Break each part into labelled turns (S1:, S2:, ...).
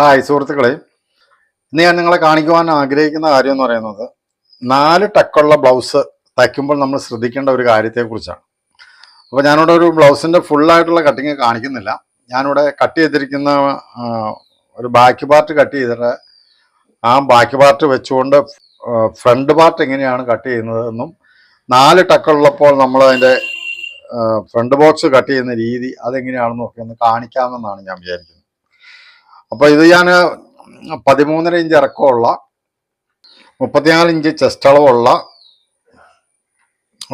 S1: Hi സുഹൃത്തുക്കളെ ഇന്ന് ഞാൻ നിങ്ങളെ കാണിക്കുവാൻ ആഗ്രഹിക്കുന്ന കാര്യം എന്ന് പറയുന്നത് നാല് ടക്കുള്ള ബ്ലൗസ് തയ്ക്കുമ്പോൾ നമ്മൾ ശ്രദ്ധിക്കേണ്ട ഒരു കാര്യത്തെക്കുറിച്ചാണ്. അപ്പോൾ ഞാനിവിടെ ഒരു ബ്ലൗസിന്റെ ഫുള്ളായിട്ടുള്ള കട്ടിങ് കാണിക്കുന്നില്ല. ഞാനിവിടെ കട്ട് ചെയ്തിരിക്കുന്ന ഒരു ബാക്ക് പാർട്ട് കട്ട് ചെയ്തിട്ട് ആ ബാക്ക് പാർട്ട് വെച്ചുകൊണ്ട് ഫ്രണ്ട് പാർട്ട് എങ്ങനെയാണ് കട്ട് ചെയ്യുന്നതെന്നും നാല് ടക്കുള്ളപ്പോൾ നമ്മൾ അതിന്റെ ഫ്രണ്ട് ബോക്സ് കട്ട് ചെയ്യുന്ന രീതി അതെങ്ങനെയാണെന്നും ഒക്കെ ഒന്ന് കാണിക്കാമെന്നാണ് ഞാൻ വിചാരിക്കുന്നത്. അപ്പോൾ ഇത് ഞാൻ പതിമൂന്നര ഇഞ്ച് ഇറക്കമുള്ള മുപ്പത്തിനാല് ഇഞ്ച് ചെസ്റ്റ് അളവുള്ള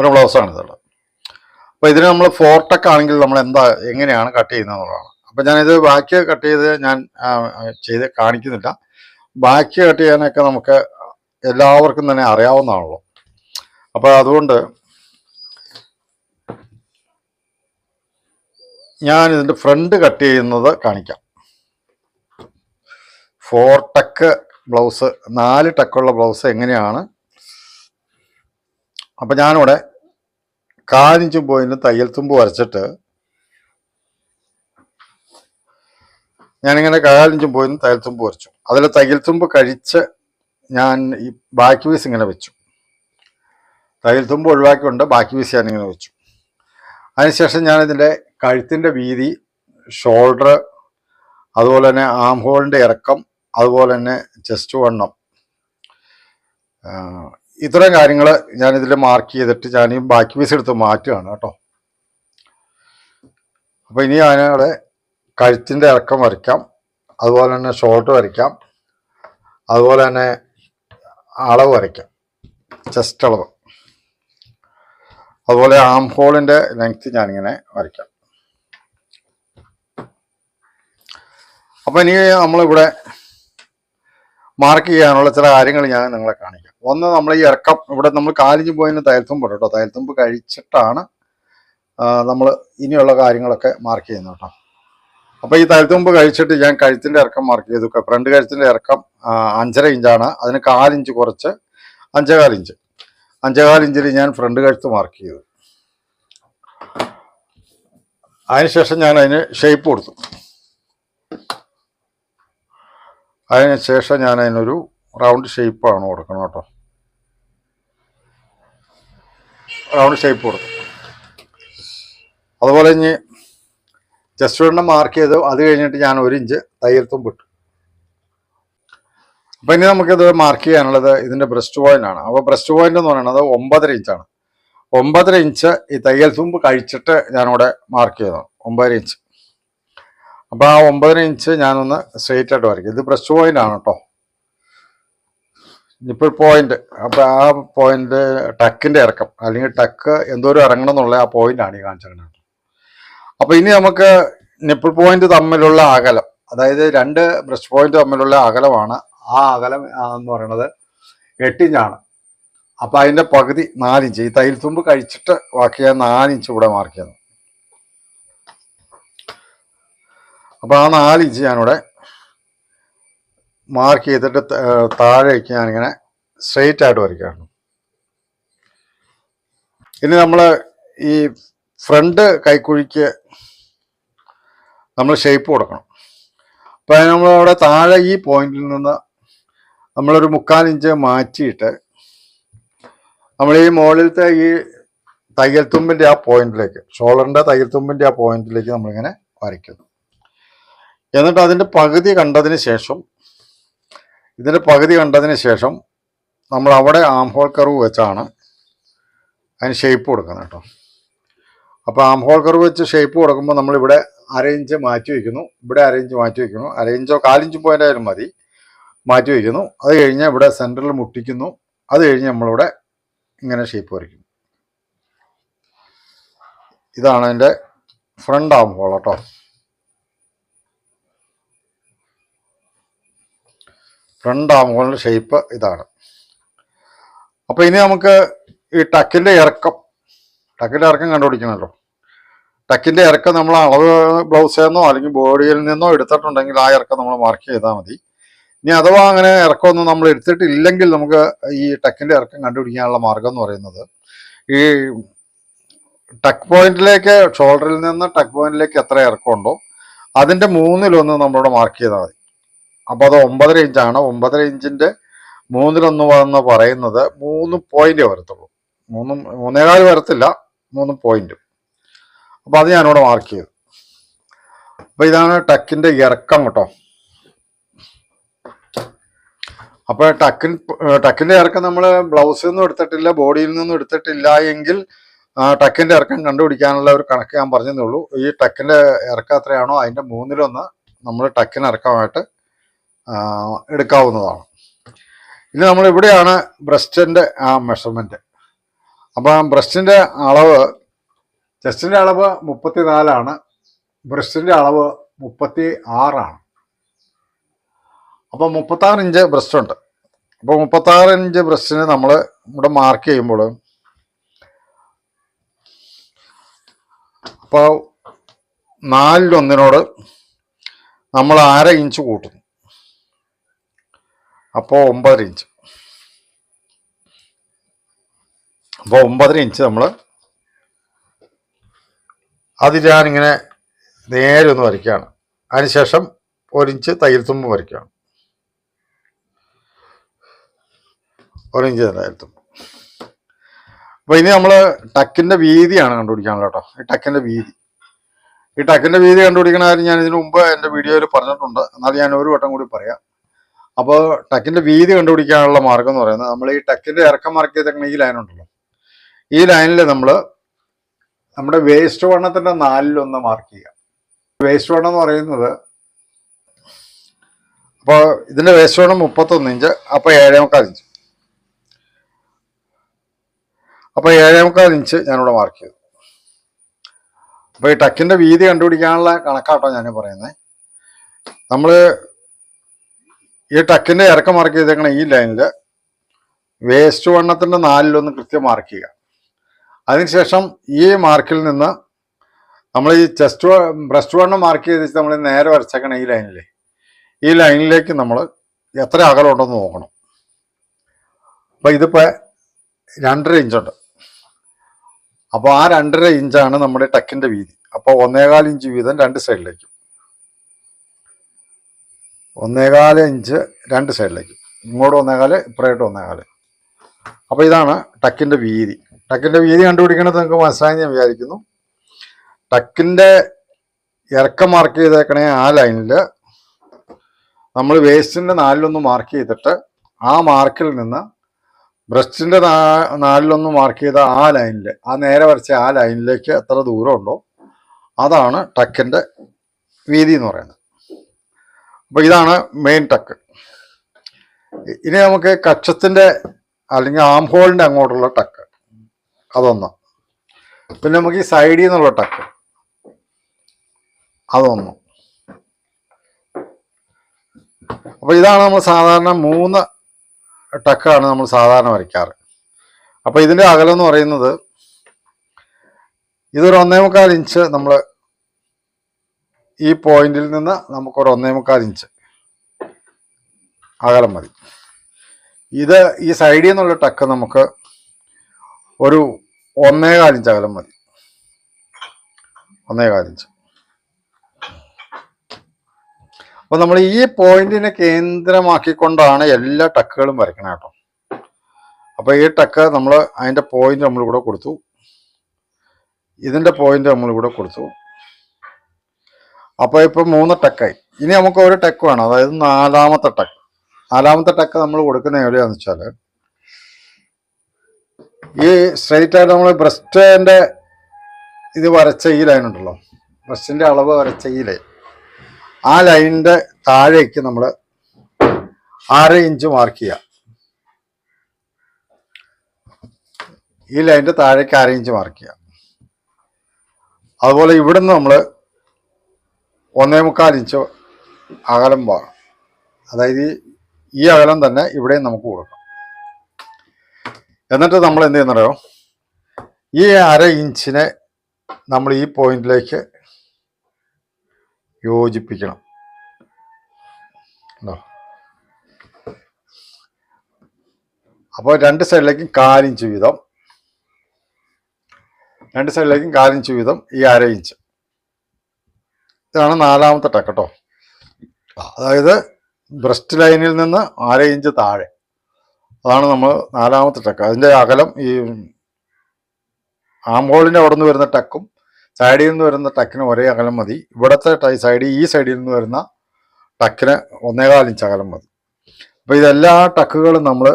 S1: ഒരു ബ്ലൗസാണ് ഇതുള്ളത് അപ്പോൾ ഇതിന് നമ്മൾ ഫോർട്ടൊക്കെ ആണെങ്കിൽ നമ്മൾ എന്താ എങ്ങനെയാണ് കട്ട് ചെയ്യുന്നത് എന്നുള്ളതാണ്. അപ്പോൾ ഞാനിത് ബാക്ക് കട്ട് ചെയ്ത് ഞാൻ ചെയ്ത് കാണിക്കുന്നില്ല. ബാക്ക് കട്ട് ചെയ്യാനൊക്കെ നമുക്ക് എല്ലാവർക്കും തന്നെ അറിയാവുന്നതാണല്ലോ. അപ്പോൾ അതുകൊണ്ട് ഞാൻ ഇതിന്റെ ഫ്രണ്ട് കട്ട് ചെയ്യുന്നത് കാണിക്കാം. ഫോർ ടക്ക് ബ്ലൗസ് നാല് ടക്കുള്ള ബ്ലൗസ് എങ്ങനെയാണ്? അപ്പം ഞാനിവിടെ കാലിഞ്ചും പോയിന് തയ്യൽ തുമ്പ് വരച്ചിട്ട് ഞാനിങ്ങനെ കാലിഞ്ചും പോയിന് തയ്യൽ തുമ്പ് വരച്ചു. അതിൽ തയ്യൽ തുമ്പ് കഴിച്ച് ഞാൻ ഈ ബാക്കി പീസ് ഇങ്ങനെ വെച്ചു. തയ്യൽ തുമ്പ് ഒഴിവാക്കിക്കൊണ്ട് ബാക്കി പീസ് ഞാനിങ്ങനെ വെച്ചു. അതിനുശേഷം ഞാനിതിന്റെ കഴുത്തിന്റെ വീതി ഷോൾഡർ അതുപോലെ തന്നെ ആം ഹോളിന്റെ ഇറക്കം അതുപോലെ തന്നെ ചെസ്റ്റ് വണ്ണം ഇത്രയും കാര്യങ്ങൾ ഞാനിതിൽ മാർക്ക് ചെയ്തിട്ട് ഞാൻ ഈ ബാക്കി പീസ് എടുത്ത് മാറ്റുകയാണ് കേട്ടോ. അപ്പോൾ ഇനി ഞാനവിടെ കഴുത്തിന്റെ ഇറക്കം വരയ്ക്കാം. അതുപോലെ തന്നെ ഷോർട്ട് വരയ്ക്കാം. അതുപോലെ തന്നെ അളവ് വരയ്ക്കാം. ചെസ്റ്റ് അളവ്. അതുപോലെ ആം ഹോളിന്റെ ലെങ്ത് ഞാനിങ്ങനെ വരയ്ക്കാം. അപ്പം ഇനി നമ്മളിവിടെ മാർക്ക് ചെയ്യാനുള്ള ചില കാര്യങ്ങൾ ഞാൻ നിങ്ങളെ കാണിക്കാം. ഒന്ന് നമ്മൾ ഈ ഇറക്കം ഇവിടെ നമ്മൾ കാലിഞ്ച് പോയിന് തയൽത്തുമ്പ് കേട്ടോ. തയൽത്തുമ്പ് കഴിച്ചിട്ടാണ് നമ്മൾ ഇനിയുള്ള കാര്യങ്ങളൊക്കെ മാർക്ക് ചെയ്യുന്നത് കേട്ടോ. അപ്പോൾ ഈ തയൽത്തുമ്പ് കഴിച്ചിട്ട് ഞാൻ കഴുത്തിന്റെ ഇറക്കം മാർക്ക് ചെയ്തു. ഫ്രണ്ട് കഴുത്തിന്റെ ഇറക്കം അഞ്ചര ഇഞ്ചാണ്. അതിന് കാലിഞ്ച് കുറച്ച് അഞ്ചേകാൽ ഇഞ്ച്. അഞ്ചേകാൽ ഇഞ്ചിൽ ഞാൻ ഫ്രണ്ട് കഴുത്ത് മാർക്ക് ചെയ്തു. അതിനുശേഷം ഞാൻ അതിന് ഷേപ്പ് കൊടുത്തു. അതിന് ശേഷം ഞാൻ അതിനൊരു റൗണ്ട് ഷേപ്പാണ് കൊടുക്കണം കേട്ടോ. റൗണ്ട് ഷേപ്പ് കൊടുക്കും അതുപോലെ ഇനി ജസ്റ്റ് ഒരെണ്ണം മാർക്ക് ചെയ്ത്. അത് കഴിഞ്ഞിട്ട് ഞാൻ ഒരു ഇഞ്ച് തയ്യർത്തും വിട്ടു. അപ്പം ഇനി നമുക്കിത് മാർക്ക് ചെയ്യാനുള്ളത് ഇതിന്റെ ബ്രസ്റ്റ് പോയിന്റ് ആണ്. അപ്പോൾ ബ്രസ്റ്റ് പോയിന്റ് എന്ന് പറയുന്നത് ഒമ്പതര ഇഞ്ചാണ്. ഒമ്പതര ഇഞ്ച് ഈ തയ്യൽ തുമ്പ് കഴിച്ചിട്ട് ഞാനിവിടെ മാർക്ക് ചെയ്തതാണ്. ഒമ്പതര ഇഞ്ച്. അപ്പോൾ ആ ഒമ്പതര ഇഞ്ച് ഞാനൊന്ന് സ്ട്രെയിറ്റ് ആയിട്ട് വരയ്ക്കും. ഇത് ബ്രസ്റ്റ് പോയിന്റ് ആണ് കേട്ടോ നിപ്പിൾ പോയിന്റ് അപ്പോൾ ആ പോയിന്റ് ടക്കിന്റെ ഇറക്കം. അല്ലെങ്കിൽ ടക്ക് എന്തോരം ഇറങ്ങണം എന്നുള്ള ആ പോയിന്റാണ് ഈ കാണിച്ചിരിക്കുന്നത്. അപ്പോൾ ഇനി നമുക്ക് നിപ്പിൾ പോയിന്റ് തമ്മിലുള്ള അകലം. അതായത് രണ്ട് ബ്രസ്റ്റ് പോയിന്റ് തമ്മിലുള്ള അകലമാണ്. ആ അകലം എന്ന് പറയുന്നത് എട്ടിഞ്ചാണ് അപ്പോൾ അതിന്റെ പകുതി നാലിഞ്ച് ഈ തൈൽ തുമ്പ് കഴിച്ചിട്ട് ബാക്കി ഞാൻ നാലിഞ്ച് ഇവിടെ മാർക്ക് ചെയ്യുന്നു അപ്പോൾ ആ നാല് ഇഞ്ച് ഞാനിവിടെ മാർക്ക് ചെയ്തിട്ട് താഴേക്ക് ഞാനിങ്ങനെ സ്ട്രെയിറ്റ് ആയിട്ട് വരയ്ക്കാറുണ്ട് ഇനി നമ്മൾ ഈ ഫ്രണ്ട് കൈക്കുഴിക്ക് നമ്മൾ ഷേപ്പ് കൊടുക്കണം. അപ്പോൾ നമ്മളവിടെ താഴെ ഈ പോയിന്റിൽ നിന്ന് നമ്മളൊരു മുക്കാൽ ഇഞ്ച് മാറ്റിയിട്ട് നമ്മൾ ഈ മുകളിലത്തെ ഈ തയ്യൽ തുമ്പിന്റെ ആ പോയിന്റിലേക്ക് ഷോൾഡറിന്റെ തയ്യൽ തുമ്പിന്റെ ആ പോയിന്റിലേക്ക് നമ്മളിങ്ങനെ വരയ്ക്കുന്നു എന്നിട്ട് അതിന്റെ പകുതി കണ്ടതിന് ശേഷം ഇതിന്റെ പകുതി കണ്ടതിന് ശേഷം നമ്മൾ അവിടെ ആംഹോൾ കർവ് വെച്ചാണ് അതിന് ഷേപ്പ് കൊടുക്കുന്നത് കേട്ടോ. അപ്പോൾ ആംഹോൾ കർവ് വെച്ച് ഷേപ്പ് കൊടുക്കുമ്പോൾ നമ്മളിവിടെ അരയിഞ്ച് മാറ്റി വയ്ക്കുന്നു ഇവിടെ അരയിഞ്ച് മാറ്റി വയ്ക്കുന്നു അരയിഞ്ചോ കാലിഞ്ച് പോയിന്റ് ആയാലും മതി. മാറ്റി വയ്ക്കുന്നു അത് കഴിഞ്ഞ് ഇവിടെ സെന്ററിൽ മുട്ടിക്കുന്നു. അത് കഴിഞ്ഞ് നമ്മളിവിടെ ഇങ്ങനെ ഷേപ്പ് വരയ്ക്കും ഇതാണ് അതിന്റെ ഫ്രണ്ട് ആംഹോൾ കേട്ടോ. ഫ്രണ്ട് ആം ഷേപ്പ് ഇതാണ്. അപ്പോൾ ഇനി നമുക്ക് ഈ ടക്കിന്റെ ഇറക്കം ടക്കിന്റെ ഇറക്കം കണ്ടുപിടിക്കണമല്ലോ. ടക്കിന്റെ ഇറക്കം നമ്മൾ അളവ് ബ്ലൗസിൽ നിന്നോ അല്ലെങ്കിൽ ബോഡിയിൽ നിന്നോ എടുത്തിട്ടുണ്ടെങ്കിൽ ആ ഇറക്കം നമ്മൾ മാർക്ക് ചെയ്താൽ മതി. ഇനി അഥവാ അങ്ങനെ ഇറക്കമൊന്നും നമ്മൾ എടുത്തിട്ടില്ലെങ്കിൽ നമുക്ക് ഈ ടക്കിന്റെ ഇറക്കം കണ്ടുപിടിക്കാനുള്ള മാർഗം എന്ന് പറയുന്നത് ഈ ടക്ക് പോയിന്റിലേക്ക് ഷോൾഡറിൽ നിന്ന് ടക്ക് പോയിന്റിലേക്ക് എത്ര ഇറക്കമുണ്ടോ അതിന്റെ മൂന്നിലൊന്ന് നമ്മളിവിടെ മാർക്ക് ചെയ്താൽ മതി. അപ്പോൾ അത് ഒമ്പതര ഇഞ്ചാണ് ഒമ്പതര ഇഞ്ചിന്റെ മൂന്നിലൊന്ന് എന്ന് പറയുന്നത് മൂന്ന് പോയിന്റ് വരത്തുള്ളൂ. മൂന്ന് മൂന്നേകാൽ വരത്തില്ല മൂന്ന് പോയിന്റ് അപ്പോൾ അത് ഞാനിവിടെ മാർക്ക് ചെയ്തു. അപ്പോൾ ഇതാണ് ടക്കിന്റെ ഇറക്കം കേട്ടോ. അപ്പോൾ ടക്കിൻ ടക്കിന്റെ ഇറക്കം നമ്മൾ ബ്ലൗസിൽ നിന്നും എടുത്തിട്ടില്ല ബോഡിയിൽ നിന്നും എടുത്തിട്ടില്ല എങ്കിൽ ടക്കിന്റെ ഇറക്കം കണ്ടുപിടിക്കാനുള്ള ഒരു കണക്ക് ഞാൻ പറഞ്ഞതേ ഉള്ളൂ. ഈ ടക്കിന്റെ ഇറക്കം എത്രയാണോ അതിന്റെ മൂന്നിലൊന്ന് നമ്മൾ ടക്കിന് ഇറക്കമായിട്ട് എടുക്കാവുന്നതാണ്. ഇനി നമ്മൾ ഇവിടെയാണ് ബ്രസ്റ്റിന്റെ ആ മെഷർമെന്റ് അപ്പം ബ്രസ്റ്റിന്റെ അളവ് ചെസ്റ്റിന്റെ അളവ് മുപ്പത്തി നാലാണ് ബ്രസ്റ്റിന്റെ അളവ് മുപ്പത്തി ആറാണ് അപ്പോൾ മുപ്പത്താറ് ഇഞ്ച് ബ്രസ്റ്റ് ഉണ്ട് അപ്പോൾ മുപ്പത്താറ് ഇഞ്ച് ബ്രസ്റ്റിന് നമ്മൾ ഇവിടെ മാർക്ക് ചെയ്യുമ്പോൾ അപ്പോൾ നാലിലൊന്നിനോട് നമ്മൾ അര ഇഞ്ച് കൂട്ടുന്നു. അപ്പോൾ ഒമ്പതര ഇഞ്ച് അപ്പോൾ ഒമ്പതര ഇഞ്ച് നമ്മൾ അത് ഞാനിങ്ങനെ നേരെ ഒന്ന് വരയ്ക്കുകയാണ്. അതിനുശേഷം ഒരിഞ്ച് തയ്യൽ തുമ്പ് വരയ്ക്കുകയാണ്. ഒരിഞ്ച് തയ്യൽ അപ്പോൾ ഇനി നമ്മൾ ടക്കിന്റെ വീതിയാണ് കണ്ടുപിടിക്കാനുള്ളത് കേട്ടോ. ഈ ടക്കിന്റെ വീതി. ഈ ടക്കിന്റെ വീതി കണ്ടുപിടിക്കണ കാര്യം ഞാൻ ഇതിനു മുമ്പ് എന്റെ വീഡിയോയിൽ പറഞ്ഞിട്ടുണ്ട്. എന്നാൽ ഞാൻ ഒരു വട്ടം കൂടി പറയാം. അപ്പോൾ ടക്കിന്റെ വീതി കണ്ടുപിടിക്കാനുള്ള മാർഗം എന്ന് പറയുന്നത് നമ്മൾ ഈ ടക്കിന്റെ ഇറക്കം മാർക്ക് ചെയ്തേക്കുന്ന ഈ ലൈൻ ഉണ്ടല്ലോ. ഈ ലൈനിൽ നമ്മൾ നമ്മുടെ വേസ്റ്റ് വണ്ണത്തിന്റെ നാലിലൊന്ന് മാർക്ക് ചെയ്യുക. വേസ്റ്റ് വണ്ണം എന്ന് പറയുന്നത് അപ്പോൾ ഇതിന്റെ വേസ്റ്റ് വണ്ണം മുപ്പത്തൊന്ന് ഇഞ്ച് അപ്പോൾ ഏഴേ മുക്കാൽ ഇഞ്ച് അപ്പോൾ ഏഴേ മുക്കാൽ ഇഞ്ച് ഞാനിവിടെ മാർക്ക് ചെയ്തു. അപ്പോൾ ഈ ടക്കിന്റെ വീതി കണ്ടുപിടിക്കാനുള്ള കണക്കാട്ടോ ഞാൻ പറയുന്നത് നമ്മൾ ഈ ടക്കിന്റെ ഇറക്കം മാർക്ക് ചെയ്തേക്കണ ഈ ലൈനിൽ വേസ്റ്റ് വണ്ണത്തിന്റെ നാലിലൊന്ന് കൃത്യം മാർക്ക് ചെയ്യുക. അതിനുശേഷം ഈ മാർക്കിൽ നിന്ന് നമ്മൾ ഈ ചെസ്റ്റ് ബ്രസ്റ്റ് വണ്ണം മാർക്ക് ചെയ്ത് നമ്മൾ നേരെ വരച്ചേക്കണ ഈ ലൈനിലെ ഈ ലൈനിലേക്ക് നമ്മൾ എത്ര അകലമുണ്ടെന്ന് നോക്കണം. അപ്പോൾ ഇതിപ്പോൾ രണ്ടര ഇഞ്ചുണ്ട് അപ്പോൾ ആ രണ്ടര ഇഞ്ചാണ് നമ്മുടെ ടക്കിന്റെ വീതി. അപ്പോൾ ഒന്നേകാൽ ഇഞ്ച് വീതം രണ്ട് സൈഡിലേക്കും ഒന്നേകാൽ ഇഞ്ച് രണ്ട് സൈഡിലേക്ക്. ഇങ്ങോട്ട് ഒന്നേകാൽ ഇപ്പുറമായിട്ട് ഒന്നേകാൽ. അപ്പോൾ ഇതാണ് ടക്കിന്റെ വീതി. ടക്കിന്റെ വീതി കണ്ടുപിടിക്കണത് നിങ്ങൾക്ക് മനസ്സിലായി ഞാൻ വിചാരിക്കുന്നു. ടക്കിന്റെ ഇറക്കം മാർക്ക് ചെയ്തേക്കണേ ആ ലൈനിൽ നമ്മൾ വേസ്റ്റിന്റെ നാലിലൊന്ന് മാർക്ക് ചെയ്തിട്ട് ആ മാർക്കിൽ നിന്ന് ബ്രസ്റ്റിന്റെ നാലിലൊന്ന് മാർക്ക് ചെയ്ത ആ ലൈനിൽ ആ നേരെ വരച്ച ആ ലൈനിലേക്ക് എത്ര ദൂരമുണ്ടോ അതാണ് ടക്കിന്റെ വീതി എന്ന് പറയുന്നത്. അപ്പോൾ ഇതാണ് മെയിൻ ടക്ക് ഇനി നമുക്ക് കക്ഷത്തിന്റെ അല്ലെങ്കിൽ ആം ഹോളിന്റെ അങ്ങോട്ടുള്ള ടക്ക് അതൊന്ന്. പിന്നെ നമുക്ക് ഈ സൈഡിൽ നിന്നുള്ള ടക്ക് അതൊന്ന്. അപ്പോൾ ഇതാണ് നമ്മൾ സാധാരണ മൂന്ന് ടക്കാണ് നമ്മൾ സാധാരണ വരയ്ക്കാറ്. അപ്പോൾ ഇതിന്റെ അകലം എന്ന് പറയുന്നത് ഇതൊരു ഒന്നേ മുക്കാൽ ഇഞ്ച് നമ്മൾ ഈ പോയിന്റിൽ നിന്ന് നമുക്കൊരു ഒന്നേ മുക്കാൽ ഇഞ്ച് അകലം മതി. ഇത് ഈ സൈഡിൽ നിന്നുള്ള ടക്ക് നമുക്ക് ഒരു ഒന്നേകാൽ ഇഞ്ച് അകലം മതി. ഒന്നേകാൽ ഇഞ്ച് അപ്പൊ നമ്മൾ ഈ പോയിന്റിനെ കേന്ദ്രമാക്കിക്കൊണ്ടാണ് എല്ലാ ടക്കുകളും വരയ്ക്കണം കേട്ടോ. അപ്പൊ ഈ ടക്ക് നമ്മൾ അതിന്റെ പോയിന്റ് നമ്മൾ കൂടെ കൊടുത്തു. ഇതിന്റെ പോയിന്റ് നമ്മൾ ഇവിടെ കൊടുത്തു. അപ്പൊ ഇപ്പോൾ മൂന്ന് ടെക്കായി ഇനി നമുക്ക് ഒരു ടെക്ക് വേണം. അതായത് നാലാമത്തെ ടെക്ക് നാലാമത്തെ ടെക്ക് നമ്മൾ കൊടുക്കുന്ന എവിടെയാന്ന് വെച്ചാൽ ഈ സ്ട്രെയിറ്റ് ആയിട്ട് നമ്മൾ ബ്രസ്റ്റിന്റെ ഇത് വരച്ച ഈ ലൈൻ ഉണ്ടല്ലോ. ബ്രസ്റ്റിന്റെ അളവ് വരച്ച ഈ ലൈൻ ആ ലൈനിന്റെ താഴേക്ക് നമ്മൾ ആറ് ഇഞ്ച് മാർക്ക് ചെയ്യുക ഈ ലൈന്റെ താഴേക്ക് ആറ് ഇഞ്ച് മാർക്ക് ചെയ്യുക അതുപോലെ ഇവിടുന്ന് നമ്മൾ ഒന്നേ മുക്കാൽ ഇഞ്ച് അകലം വേണം. അതായത് ഈ- അകലം തന്നെ ഇവിടെയും നമുക്ക് കൊടുക്കാം. എന്നിട്ട് നമ്മൾ എന്ത് ചെയ്യുന്നറിയോ? ഈ അര ഇഞ്ചിനെ നമ്മൾ ഈ പോയിന്റിലേക്ക് യോജിപ്പിക്കണം. ഉണ്ടോ അപ്പോൾ രണ്ട് സൈഡിലേക്കും കാലിഞ്ച് വീതം. രണ്ട് സൈഡിലേക്കും കാലിഞ്ച് വീതം ഈ അര ഇഞ്ച്. ഇതാണ് നാലാമത്തെ ടക്ക് കേട്ടോ അതായത് ബ്രസ്റ്റ് ലൈനിൽ നിന്ന് അര ഇഞ്ച് താഴെ. അതാണ് നമ്മൾ നാലാമത്തെ ടക്ക് അതിന്റെ അകലം ഈ ആംബോളിന്റെ അവിടെ നിന്ന് വരുന്ന ടക്കും സൈഡിൽ നിന്ന് വരുന്ന ടക്കിന് ഒരേ അകലം മതി. ഇവിടുത്തെ ടൈ സൈഡിൽ ഈ സൈഡിൽ നിന്ന് വരുന്ന ടക്കിന് ഒന്നേകാൽ ഇഞ്ച് അകലം മതി. അപ്പോൾ ഇതെല്ലാ ടക്കുകളും നമ്മൾ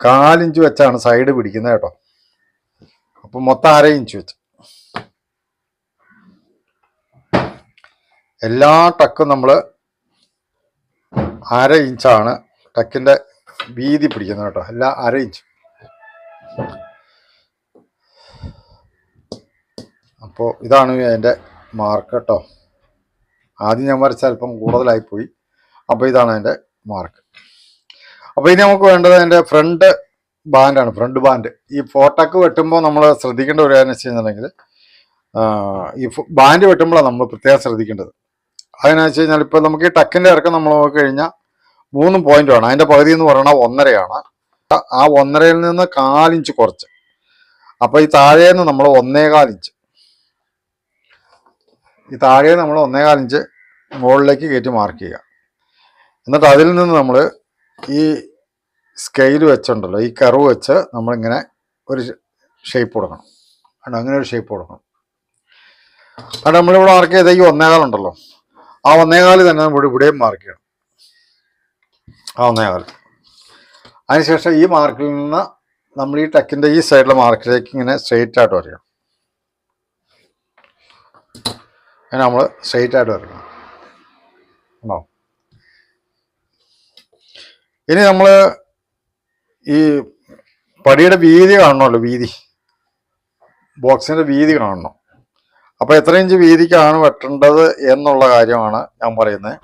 S1: കാലിഞ്ച് വെച്ചാണ് സൈഡ് പിടിക്കുന്നത് കേട്ടോ. അപ്പം മൊത്തം അര ഇഞ്ച് വെച്ച്. എല്ലാ ടക്കും നമ്മൾ അര ഇഞ്ചാണ് ടക്കിന്റെ വീതി പിടിക്കുന്നത് കേട്ടോ. എല്ലാ അര ഇഞ്ച്. അപ്പോൾ ഇതാണ് അതിന്റെ മാർക്ക് കേട്ടോ. ആദ്യം ഞാൻ വരച്ച അല്പം കൂടുതലായിപ്പോയി. അപ്പോൾ ഇതാണ് അതിന്റെ മാർക്ക് അപ്പോൾ ഇനി നമുക്ക് വേണ്ടത് അതിന്റെ ഫ്രണ്ട് ബാൻഡാണ് ഫ്രണ്ട് ബാൻഡ് ഈ ഫോട്ടോക്ക് വെട്ടുമ്പോൾ നമ്മൾ ശ്രദ്ധിക്കേണ്ട ഒരു കാര്യം വെച്ച് കഴിഞ്ഞിട്ടുണ്ടെങ്കിൽ ഈ ബാൻഡ് വെട്ടുമ്പോഴാണ് നമ്മൾ പ്രത്യേകം ശ്രദ്ധിക്കേണ്ടത്. അതെന്നു വെച്ച് കഴിഞ്ഞാൽ ഇപ്പോൾ നമുക്ക് ഈ ടക്കിന്റെ ഇറക്കം നമ്മൾ നോക്കി കഴിഞ്ഞാൽ മൂന്ന് പോയിന്റ് വേണം അതിന്റെ പകുതി എന്ന് പറയുന്നത് ഒന്നരയാണ്. ആ ഒന്നരയിൽ നിന്ന് കാലിഞ്ച് കുറച്ച്. അപ്പോൾ ഈ താഴേന്ന് നമ്മൾ ഒന്നേ ഇഞ്ച് ഈ താഴെ നമ്മൾ ഒന്നേ ഇഞ്ച് മുകളിലേക്ക് കയറ്റി മാർക്ക് ചെയ്യുക. എന്നിട്ട് അതിൽ നിന്ന് നമ്മൾ ഈ സ്കെയിൽ വെച്ചുണ്ടല്ലോ ഈ കറവ് വെച്ച് നമ്മളിങ്ങനെ ഒരു ഷേപ്പ് കൊടുക്കണം. അങ്ങനെ ഒരു ഷേപ്പ് കൊടുക്കണം. അത് നമ്മളിവിടെ മാർക്ക് ചെയ്ത ഈ ഒന്നേകാലുണ്ടല്ലോ ആ ഒന്നേകാൽ തന്നെ നമ്മൾ ഇവിടെയും മാർക്ക് ചെയ്യണം. ആ ഒന്നേകാൽ അതിനുശേഷം ഈ മാർക്കിൽ നിന്ന് നമ്മൾ ഈ ടക്കിന്റെ ഈ സൈഡിലെ മാർക്കിലേക്ക് ഇങ്ങനെ സ്ട്രെയിറ്റ് ആയിട്ട് വരയ്ക്കണം. അങ്ങനെ നമ്മൾ സ്ട്രെയിറ്റ് ആയിട്ട് വരയ്ക്കണം. ഉണ്ടോ ഇനി നമ്മൾ ഈ പടിയുടെ വീതി കാണണമല്ലോ വീതി. ബോക്സിന്റെ വീതി കാണണം. അപ്പോൾ എത്ര ഇഞ്ച് വീതിക്കാണ് വെട്ടേണ്ടത് എന്നുള്ള കാര്യമാണ് ഞാൻ പറയുന്നത്.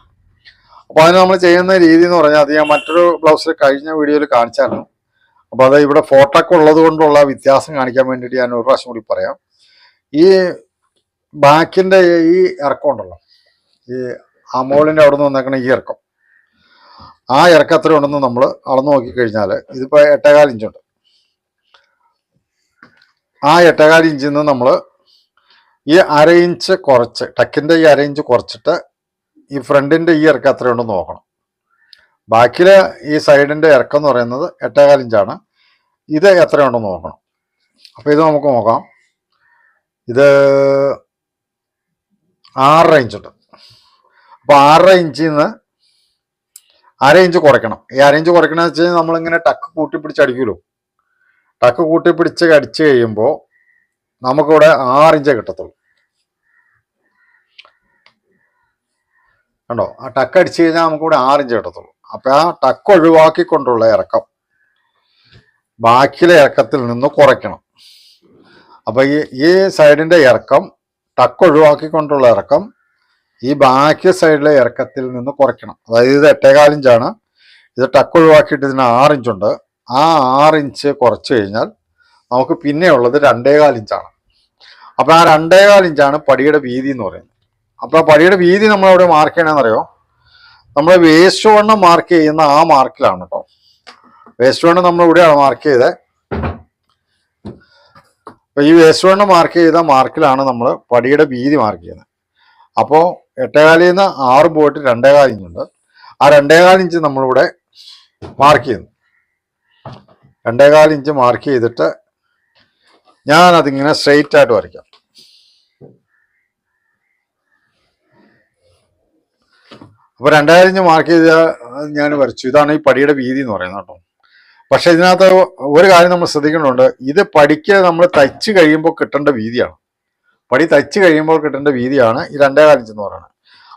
S1: അപ്പോൾ അതിന് നമ്മൾ ചെയ്യുന്ന രീതി എന്ന് പറഞ്ഞാൽ അത് ഞാൻ മറ്റൊരു ബ്ലൗസിൽ കഴിഞ്ഞ വീഡിയോയിൽ കാണിച്ചായിരുന്നു. അപ്പോൾ അത് ഇവിടെ ഫോട്ടോക്ക് ഉള്ളത് കൊണ്ടുള്ള വ്യത്യാസം കാണിക്കാൻ വേണ്ടിയിട്ട് ഞാൻ ഒരു പ്രാവശ്യം കൂടി പറയാം. ഈ ബാക്കിന്റെ ഈ ഇറക്കം ഉണ്ടല്ലോ ഈ അമോളിന്റെ അവിടെ നിന്ന് വന്നേക്കണ ഈ ഇറക്കം. ആ ഇറക്കം എത്ര ഉണ്ടെന്ന് നമ്മൾ അളന്നു നോക്കിക്കഴിഞ്ഞാൽ ഇതിപ്പോൾ എട്ടേകാൽ ഇഞ്ചുണ്ട് ആ എട്ടേകാൽ ഇഞ്ചിൽ നിന്ന് നമ്മൾ ഈ അര ഇഞ്ച് കുറച്ച് ടക്കിന്റെ ഈ അര ഇഞ്ച് കുറച്ചിട്ട് ഈ ഫ്രണ്ടിന്റെ ഈ ഇറക്കം എത്ര ഉണ്ടെന്ന് നോക്കണം. ബാക്കിയിലെ ഈ സൈഡിന്റെ ഇറക്കം എന്ന് പറയുന്നത് എട്ടേകാൽ ഇഞ്ചാണ് ഇത് എത്രയുണ്ടെന്ന് നോക്കണം. അപ്പോൾ ഇത് നമുക്ക് നോക്കാം. ഇത് ആറര ഇഞ്ചുണ്ട് അപ്പോൾ ആറര ഇഞ്ചിൽ നിന്ന് അര ഇഞ്ച് കുറയ്ക്കണം. ഈ അര ഇഞ്ച് കുറയ്ക്കണമെന്ന് വെച്ച് കഴിഞ്ഞാൽ നമ്മളിങ്ങനെ ടക്ക് കൂട്ടി പിടിച്ച് അടിക്കുമല്ലോ ടക്ക് കൂട്ടി പിടിച്ച് അടിച്ച് കഴിയുമ്പോൾ നമുക്കിവിടെ ആറ് ഇഞ്ചേ കിട്ടത്തുള്ളൂ. കണ്ടോ? ആ ടക്ക് അടിച്ചു കഴിഞ്ഞാൽ നമുക്കിവിടെ ഇവിടെ ഇഞ്ച് കിട്ടത്തുള്ളൂ. അപ്പം ആ ടക്ക് ഒഴിവാക്കിക്കൊണ്ടുള്ള ഇറക്കം ബാക്കിയിലെ ഇറക്കത്തിൽ നിന്ന് കുറയ്ക്കണം. അപ്പം ഈ ഈ സൈഡിന്റെ ഇറക്കം ടക്ക് ഒഴിവാക്കിക്കൊണ്ടുള്ള ഇറക്കം ഈ ബാക്കി സൈഡിലെ ഇറക്കത്തിൽ നിന്ന് കുറയ്ക്കണം. അതായത് ഇത് എട്ടേകാലിഞ്ചാണ് ഇത് ടക്ക് ഒഴിവാക്കിയിട്ട് ഇതിന് ആറിഞ്ചുണ്ട്. ആ ആറിഞ്ച് കുറച്ച് കഴിഞ്ഞാൽ നമുക്ക് പിന്നെയുള്ളത് രണ്ടേകാലിഞ്ചാണ് അപ്പം ആ രണ്ടേകാലിഞ്ചാണ് പടിയുടെ വീതി എന്ന് പറയുന്നത്. അപ്പോൾ ആ പടിയുടെ വീതി നമ്മൾ അവിടെ മാർക്ക് ചെയ്യണമെന്നറിയോ നമ്മൾ വേസ്റ്റ് വണ്ണം മാർക്ക് ചെയ്യുന്ന ആ മാർക്കിലാണ് കേട്ടോ വേസ്റ്റ് വണ്ണം നമ്മൾ ഇവിടെയാണ് മാർക്ക് ചെയ്തത് അപ്പോൾ ഈ വേസ്റ്റ് വണ്ണം മാർക്ക് ചെയ്ത മാർക്കിലാണ് നമ്മൾ പടിയുടെ വീതി മാർക്ക് ചെയ്യുന്നത്. അപ്പോൾ എട്ടേകാലിൽ നിന്ന് ആറ് പോയിട്ട് രണ്ടേകാൽ ഇഞ്ചുണ്ട് ആ രണ്ടേകാൽ ഇഞ്ച് നമ്മളിവിടെ മാർക്ക് ചെയ്യുന്നു. രണ്ടേകാൽ ഇഞ്ച് മാർക്ക് ചെയ്തിട്ട് ഞാനതിങ്ങനെ സ്ട്രെയിറ്റ് ആയിട്ട് വരയ്ക്കാം. അപ്പോൾ രണ്ടായിരം ഇഞ്ച് മാർക്ക് ചെയ്ത ഞാൻ വരച്ചു. ഇതാണ് ഈ പടിയുടെ വീതി എന്ന് പറയുന്നത് കേട്ടോ. പക്ഷെ ഇതിനകത്ത് ഒരു കാര്യം നമ്മൾ ശ്രദ്ധിക്കേണ്ടതുണ്ട്. ഇത് പടിക്ക് നമ്മൾ തയ്ച്ച് കഴിയുമ്പോൾ കിട്ടേണ്ട വീതിയാണ്. പടി തയ്ച്ച് കഴിയുമ്പോൾ കിട്ടേണ്ട വീതിയാണ് ഈ രണ്ടേ കാലിഞ്ച് എന്ന് പറയുന്നത്.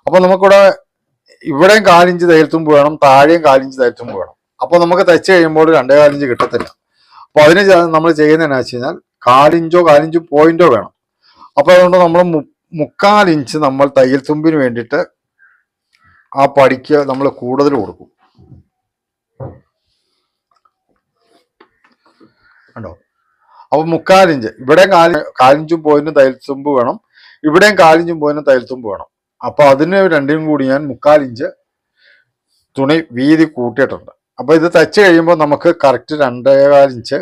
S1: അപ്പോൾ നമുക്കിവിടെ ഇവിടെയും കാലിഞ്ച് തയ്യൽത്തുമ്പ് വേണം താഴെയും കാലിഞ്ച് തയ്യൽത്തുമ്പ് വേണം. അപ്പോൾ നമുക്ക് തയ്ച്ച് കഴിയുമ്പോൾ രണ്ടേ കാലിഞ്ച് കിട്ടത്തില്ല. അപ്പോൾ അതിന് നമ്മൾ ചെയ്യുന്നതെന്നു വെച്ച് കഴിഞ്ഞാൽ കാലിഞ്ചോ കാലിഞ്ച് പോയിന്റോ വേണം. അപ്പോൾ അതുകൊണ്ട് നമ്മൾ മുക്കാൽ ഇഞ്ച് നമ്മൾ തയ്യൽ തുമ്പിന് വേണ്ടിയിട്ട് ആ പടിക്ക് നമ്മൾ കൂടുതൽ കൊടുക്കും. കണ്ടോ? അപ്പൊ മുക്കാലിഞ്ച്. ഇവിടെ കാലി കാലിഞ്ചും പോയിന്റും തൈൽത്തുമ്പ് വേണം. ഇവിടെയും കാലിഞ്ചും പോയിന്റും തൈൽത്തുമ്പ് വേണം. അപ്പൊ അതിന് രണ്ടിനും കൂടി ഞാൻ മുക്കാലിഞ്ച് തുണി വീതി കൂട്ടിയിട്ടുണ്ട്. അപ്പൊ ഇത് തച്ച് കഴിയുമ്പോൾ നമുക്ക് കറക്റ്റ് രണ്ടേകാലിഞ്ച്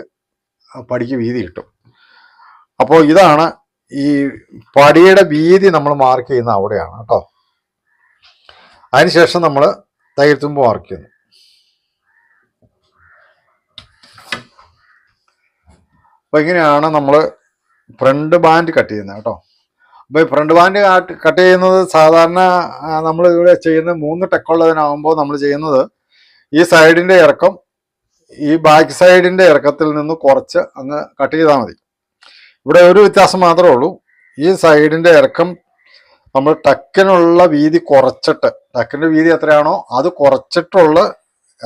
S1: പടിക്ക് വീതി കിട്ടും. അപ്പോൾ ഇതാണ് ഈ പടിയുടെ വീതി നമ്മൾ മാർക്ക് ചെയ്യുന്ന അവിടെയാണ് കേട്ടോ. അതിനുശേഷം നമ്മൾ തൈര് തുമ്പ് വറക്കുന്നു അപ്പോൾ ഇങ്ങനെയാണ് നമ്മൾ ഫ്രണ്ട് ബാൻഡ് കട്ട് ചെയ്യുന്നത് കേട്ടോ. അപ്പോൾ ഈ ഫ്രണ്ട് ബാൻഡ് കട്ട് ചെയ്യുന്നത് സാധാരണ നമ്മൾ ഇവിടെ ചെയ്യുന്ന മൂന്ന് ടെക്കുള്ളതിനാകുമ്പോൾ നമ്മൾ ചെയ്യുന്നത് ഈ സൈഡിന്റെ ഇറക്കം ഈ ബാക്ക് സൈഡിന്റെ ഇറക്കത്തിൽ നിന്ന് കുറച്ച് അങ്ങ് കട്ട് ചെയ്താൽ മതി. ഇവിടെ ഒരു വ്യത്യാസം മാത്രമേ ഉള്ളൂ. ഈ സൈഡിന്റെ ഇറക്കം നമ്മൾ ടക്കിനുള്ള വീതി കുറച്ചിട്ട് ടക്കിന്റെ വീതി എത്രയാണോ അത് കുറച്ചിട്ടുള്ള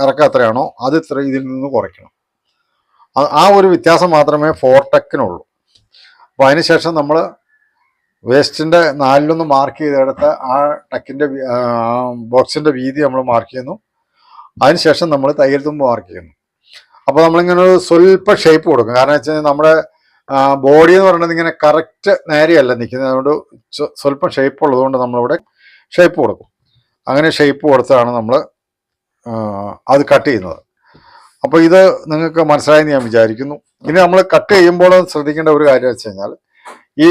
S1: ഇറക്കം എത്രയാണോ അത് ഇത്ര ഇതിൽ നിന്ന് കുറയ്ക്കണം. ആ- ഒരു വ്യത്യാസം മാത്രമേ ഫോർ ടെക്കിനുള്ളൂ അപ്പോൾ അതിനുശേഷം നമ്മൾ വേസ്റ്റിന്റെ നാലിലൊന്ന് മാർക്ക് ചെയ്തെടുത്ത് ആ ടക്കിന്റെ ബോക്സിന്റെ വീതി നമ്മൾ മാർക്ക് ചെയ്യുന്നു. അതിനുശേഷം നമ്മൾ തയ്യൽ തുമ്പ് മാർക്ക് ചെയ്യുന്നു. അപ്പോൾ നമ്മളിങ്ങനെ ഒരു സ്വല്പ ഷേപ്പ് കൊടുക്കും. കാരണം വെച്ച് കഴിഞ്ഞാൽ നമ്മുടെ ബോഡി എന്ന് പറയുന്നത് ഇങ്ങനെ കറക്റ്റ് നേരെയല്ല നിൽക്കുന്നത്. അതുകൊണ്ട് സ്വ- സ്വല്പം ഷേപ്പ് ഉള്ളതുകൊണ്ട് നമ്മളിവിടെ ഷേപ്പ് കൊടുക്കും. അങ്ങനെ ഷേപ്പ് കൊടുത്താണ് നമ്മൾ അത് കട്ട് ചെയ്യുന്നത്. അപ്പോൾ ഇത് നിങ്ങൾക്ക് മനസ്സിലായെന്ന് ഞാൻ വിചാരിക്കുന്നു. ഇനി നമ്മൾ കട്ട് ചെയ്യുമ്പോൾ ശ്രദ്ധിക്കേണ്ട ഒരു കാര്യം വെച്ച് കഴിഞ്ഞാൽ ഈ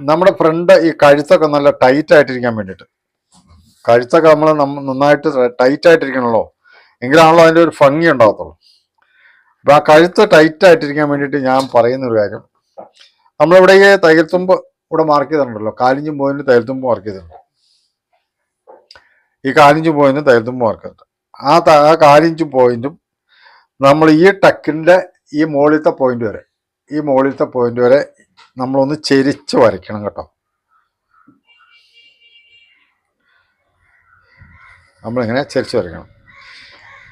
S1: നമ്മുടെ ഫ്രണ്ട് ഈ കഴുത്തൊക്കെ നല്ല ടൈറ്റ് ആയിട്ടിരിക്കാൻ വേണ്ടിയിട്ട് കഴുത്തൊക്കെ നമ്മൾ നന്നായിട്ട് ടൈറ്റ് ആയിട്ടിരിക്കണമല്ലോ എങ്കിലാണല്ലോ അതിന്റെ ഒരു ഭംഗി ഉണ്ടാകത്തുള്ളൂ. അപ്പോൾ ആ കഴുത്ത് ടൈറ്റ് ആയിട്ടിരിക്കാൻ വേണ്ടിയിട്ട് ഞാൻ പറയുന്ന ഒരു കാര്യം നമ്മളിവിടെ ഈ തയ്യൽത്തുമ്പ് ഇവിടെ മാർക്ക് ചെയ്തിട്ടുണ്ടല്ലോ കാലിഞ്ചും പോയിന് തയ്യൽത്തുമ്പ് മാർക്ക് ചെയ്തിട്ടുണ്ട്. ഈ കാലിഞ്ച് പോയിന്റും തൈലത്തും മാർക്കറ്റ് ആ ആ കാലിഞ്ചും പോയിന്റും നമ്മൾ ഈ ടക്കിന്റെ ഈ മുകളിലത്തെ പോയിന്റ് വരെ ഈ മുകളിലത്തെ പോയിന്റ് വരെ നമ്മളൊന്ന് ചെരിച്ച് വരയ്ക്കണം കേട്ടോ. നമ്മളിങ്ങനെ ചെരിച്ച് വരയ്ക്കണം.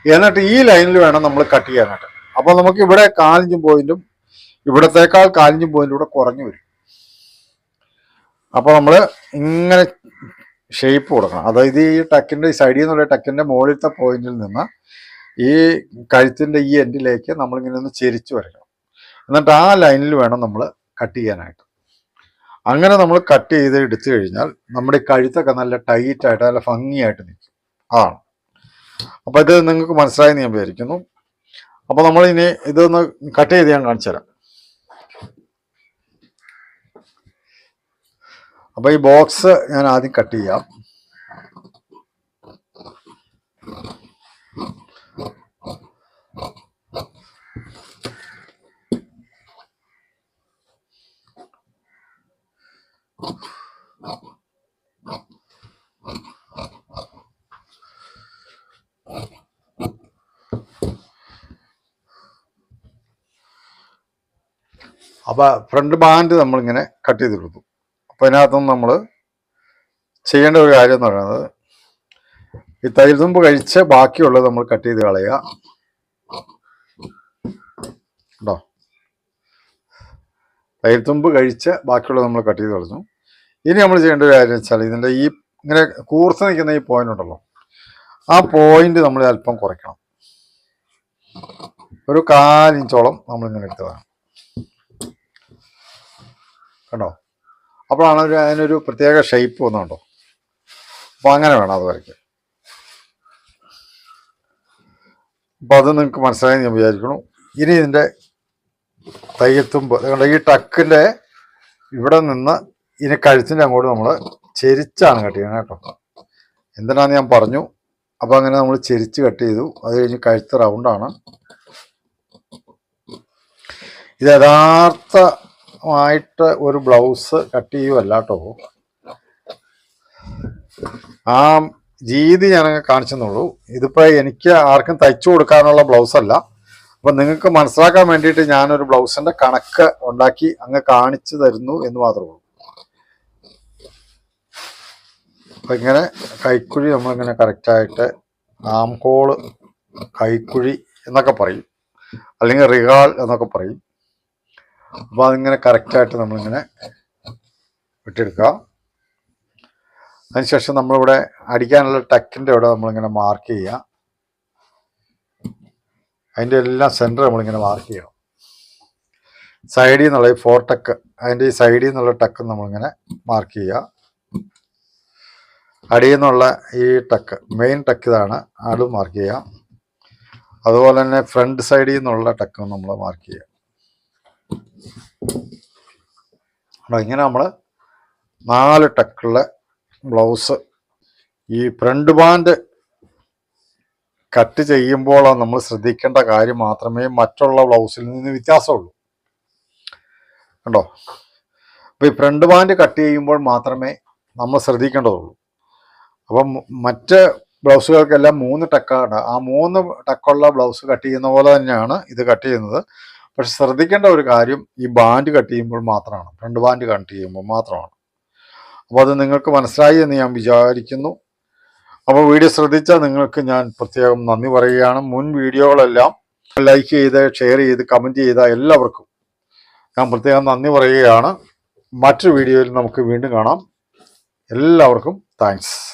S1: എന്നിട്ട് ഈ ലൈനിൽ വേണം നമ്മൾ കട്ട് ചെയ്യാനായിട്ട്. അപ്പോൾ നമുക്ക് ഇവിടെ കാലിഞ്ചും പോയിന്റും ഇവിടത്തേക്കാൾ കാലിഞ്ചും പോയിന്റും ഇവിടെ കുറഞ്ഞു വരും. അപ്പോൾ നമ്മൾ ഇങ്ങനെ ഷേപ്പ് കൊടുക്കണം. അതായത് ഈ ടക്കിന്റെ ഈ സൈഡിൽ നിന്നുള്ള ടക്കിന്റെ മുകളിലത്തെ പോയിന്റിൽ നിന്ന് ഈ കഴുത്തിന്റെ ഈ എൻഡിലേക്ക് നമ്മളിങ്ങനെ ഒന്ന് ചെരിച്ചു വരയ്ക്കണം. എന്നിട്ട് ആ ലൈനിൽ വേണം നമ്മൾ കട്ട് ചെയ്യാനായിട്ട്. അങ്ങനെ നമ്മൾ കട്ട് ചെയ്ത് എടുത്തു കഴിഞ്ഞാൽ നമ്മുടെ കഴുത്തൊക്കെ നല്ല ടൈറ്റായിട്ട് നല്ല ഭംഗിയായിട്ട് നിൽക്കും. അതാണ്. അപ്പോൾ ഇത് നിങ്ങൾക്ക് മനസ്സിലായെന്ന് ഞാൻ വിചാരിക്കുന്നു. അപ്പോൾ നമ്മൾ ഇനി ഇതൊന്ന് കട്ട് ചെയ്ത് ഞാൻ കാണിച്ചു തരാം അപ്പോൾ ഈ ബോക്സ് ഞാൻ ആദ്യം കട്ട് ചെയ്യാം. അപ്പോൾ ഫ്രണ്ട് ബാൻഡ് നമ്മളിങ്ങനെ കട്ട് ചെയ്ത് കൊടുത്തു. അപ്പോൾ അതിനകത്തുനിന്ന് നമ്മൾ ചെയ്യേണ്ട ഒരു കാര്യം എന്ന് പറയുന്നത് ഈ തൈര് തുമ്പ് കഴിച്ച് ബാക്കിയുള്ളത് നമ്മൾ കട്ട് ചെയ്ത് കളയുക. കേട്ടോ തൈര് തുമ്പ് കഴിച്ച് ബാക്കിയുള്ളത് നമ്മൾ കട്ട് ചെയ്ത് കളഞ്ഞു. ഇനി നമ്മൾ ചെയ്യേണ്ട ഒരു കാര്യം വെച്ചാൽ ഇതിന്റെ ഈ ഇങ്ങനെ കൂർത്ത് നിൽക്കുന്ന ഈ പോയിന്റ് ഉണ്ടല്ലോ ആ പോയിന്റ് നമ്മൾ അല്പം കുറയ്ക്കണം. ഒരു കാലിഞ്ചോളം നമ്മളിങ്ങനെ എടുത്തതാണ്. കണ്ടോ? അപ്പോഴാണ് ഒരു അതിനൊരു പ്രത്യേക ഷേപ്പ് വന്നുണ്ടോ? അപ്പോൾ അങ്ങനെ വേണം അത് വരയ്ക്കാൻ. അപ്പോൾ അത് നിങ്ങൾക്ക് മനസ്സിലായി ഞാൻ വിചാരിക്കണു ഇനി ഇതിന്റെ തയ്യത്തുമ്പ് അതുകൊണ്ട് ഈ ടക്കിന്റെ ഇവിടെ നിന്ന് ഇനി കഴുത്തിന്റെ അങ്ങോട്ട് നമ്മൾ ചെരിച്ചാണ് കട്ട് ചെയ്യണം കേട്ടോ. എന്തിനാന്ന് ഞാൻ പറഞ്ഞു. അപ്പോൾ അങ്ങനെ നമ്മൾ ചെരിച്ച് കട്ട് ചെയ്തു. അത് കഴിഞ്ഞ് കഴുത്ത് റൗണ്ടാണ് ഇത് യഥാർത്ഥമായിട്ട് ഒരു ബ്ലൗസ് കട്ട് ചെയ്യുമല്ല കേട്ടോ ആ രീതി ഞാൻ കാണിച്ചെന്നുള്ളൂ. ഇതിപ്പോൾ എനിക്ക് ആർക്കും തയ്ച്ചു കൊടുക്കാനുള്ള ബ്ലൗസ് അല്ല. അപ്പം നിങ്ങൾക്ക് മനസ്സിലാക്കാൻ വേണ്ടിയിട്ട് ഞാനൊരു ബ്ലൗസിന്റെ കണക്ക് ഉണ്ടാക്കി അങ്ങ് കാണിച്ചു തരുന്നു എന്ന് മാത്രമേ ഉള്ളൂ. അപ്പം ഇങ്ങനെ കൈക്കുഴി നമ്മളിങ്ങനെ കറക്റ്റായിട്ട് ആം കൈക്കുഴി എന്നൊക്കെ പറയും. അല്ലെങ്കിൽ റിഗാൾ എന്നൊക്കെ പറയും. അപ്പോൾ അതിങ്ങനെ കറക്റ്റായിട്ട് നമ്മളിങ്ങനെ വിട്ടെടുക്കുക അതിനുശേഷം നമ്മളിവിടെ അടിക്കാനുള്ള ടക്കിന്റെ ഇവിടെ നമ്മളിങ്ങനെ മാർക്ക് ചെയ്യുക. അതിന്റെ എല്ലാം സെന്റർ നമ്മളിങ്ങനെ മാർക്ക് ചെയ്യണം. സൈഡിൽ നിന്നുള്ള ഈ ഫോർ ടക്ക് അതിന്റെ ഈ സൈഡിൽ നിന്നുള്ള ടക്ക് നമ്മളിങ്ങനെ മാർക്ക് ചെയ്യുക. അടിയിൽ നിന്നുള്ള ഈ ടക്ക് മെയിൻ ടക്ക് ഇതാണ് അത് മാർക്ക് ചെയ്യുക. അതുപോലെ തന്നെ ഫ്രണ്ട് സൈഡിൽ നിന്നുള്ള ടക്ക് നമ്മൾ മാർക്ക് ചെയ്യുക. ഇങ്ങനെ നമ്മൾ നാല് ടക്കുള്ള ബ്ലൗസ് ഈ ഫ്രണ്ട് ബാൻഡ് കട്ട് ചെയ്യുമ്പോഴാണ് നമ്മൾ ശ്രദ്ധിക്കേണ്ട കാര്യം മാത്രമേ മറ്റുള്ള ബ്ലൗസിൽ നിന്ന് വ്യത്യാസമുള്ളൂ. കണ്ടോ? അപ്പോൾ ഈ ഫ്രണ്ട് ബാൻഡ് കട്ട് ചെയ്യുമ്പോൾ മാത്രമേ നമ്മൾ ശ്രദ്ധിക്കേണ്ടതുള്ളൂ. അപ്പം മറ്റ് ബ്ലൗസുകൾക്കെല്ലാം മൂന്ന് ടക്കാണ്. ആ മൂന്ന് ടക്കുള്ള ബ്ലൗസ് കട്ട് ചെയ്യുന്ന പോലെ തന്നെയാണ് ഇത് കട്ട് ചെയ്യുന്നത്. പക്ഷെ ശ്രദ്ധിക്കേണ്ട ഒരു കാര്യം ഈ ബാൻഡ് കട്ട് ചെയ്യുമ്പോൾ മാത്രമാണ്. ഫ്രണ്ട് ബാൻഡ് കട്ട് ചെയ്യുമ്പോൾ മാത്രമാണ്. അപ്പോൾ അത് നിങ്ങൾക്ക് മനസ്സിലായി എന്ന് ഞാൻ വിചാരിക്കുന്നു. അപ്പോൾ വീഡിയോ ശ്രദ്ധിച്ചാൽ നിങ്ങൾക്ക് ഞാൻ പ്രത്യേകം നന്ദി പറയുകയാണ്. മുൻ വീഡിയോകളെല്ലാം ലൈക്ക് ചെയ്ത് ഷെയർ ചെയ്ത് കമന്റ് ചെയ്ത എല്ലാവർക്കും ഞാൻ പ്രത്യേകം നന്ദി പറയുകയാണ്. മറ്റൊരു വീഡിയോയിൽ നമുക്ക് വീണ്ടും കാണാം. എല്ലാവർക്കും താങ്ക്സ്